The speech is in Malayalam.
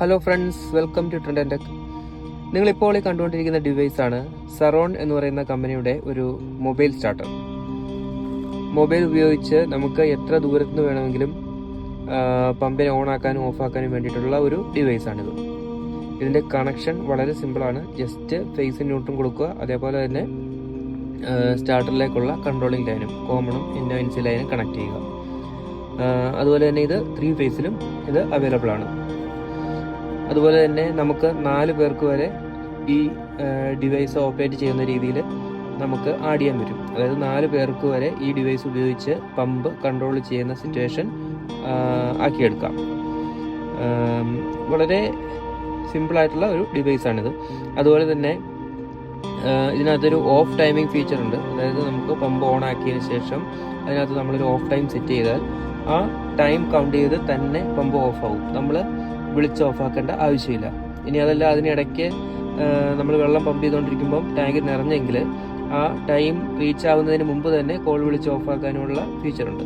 Hello friends welcome to trend tech നിങ്ങളിപ്പോൾ ഈ കണ്ടുകൊണ്ടിരിക്കുന്ന ആണ് സറോൺ എന്ന് പറയുന്ന കമ്പനിയുടെ ഒരു മൊബൈൽ സ്റ്റാർട്ടർ മൊബൈൽ ഉപയോഗിച്ച് നമുക്ക് എത്ര ദൂരത്ത് നിന്ന് വേണമെങ്കിലും പമ്പിനെ ഓണാക്കാനും ഓഫ് ആക്കാനും വേണ്ടിയിട്ടുള്ള ഒരു ഡിവൈസ് ഡിവൈസാണിത് ഇതിന്റെ കണക്ഷൻ വളരെ സിമ്പിളാണ് ജസ്റ്റ് ഫേസ് ന്യൂട്ടും കൊടുക്കുക. അതേപോലെ തന്നെ സ്റ്റാർട്ടറിലേക്കുള്ള കൺട്രോളിംഗ് ലൈനും കോമണും ഇൻഡോൻസി ലൈനും കണക്ട് ചെയ്യുക. അതുപോലെ തന്നെ ഇത് ത്രീ ഫേസിലും ഇത് അവൈലബിൾ ആണ്. അതുപോലെ തന്നെ നമുക്ക് നാല് പേർക്ക് വരെ ഈ ഡിവൈസ് ഓപ്പറേറ്റ് ചെയ്യുന്ന രീതിയിൽ നമുക്ക് ആഡ് ചെയ്യാൻ പറ്റും. അതായത് നാല് പേർക്ക് വരെ ഈ ഡിവൈസ് ഉപയോഗിച്ച് പമ്പ് കൺട്രോൾ ചെയ്യുന്ന സിറ്റുവേഷൻ ആക്കിയെടുക്കാം. വളരെ സിമ്പിളായിട്ടുള്ള ഒരു ഡിവൈസാണിത് അതുപോലെ തന്നെ ഇതിനകത്തൊരു ഓഫ് ടൈമിംഗ് ഫീച്ചർ ഉണ്ട്. അതായത് നമുക്ക് പമ്പ് ഓൺ ആക്കിയതിന് ശേഷം അതിനകത്ത് നമ്മളൊരു ഓഫ് ടൈം സെറ്റ് ചെയ്താൽ ആ ടൈം കൗണ്ട് ചെയ്ത് തന്നെ പമ്പ് ഓഫ് ആവും. നമ്മൾ വിളിച്ച് ഓഫാക്കേണ്ട ആവശ്യമില്ല. ഇനി അതല്ല അതിനിടയ്ക്ക് നമ്മൾ വെള്ളം പമ്പ് ചെയ്തുകൊണ്ടിരിക്കുമ്പം ടാങ്ക് നിറഞ്ഞെങ്കിൽ ആ ടൈം റീച്ച് ആവുന്നതിന് മുമ്പ് തന്നെ കോൾ വിളിച്ച് ഓഫ് ഫീച്ചറുണ്ട്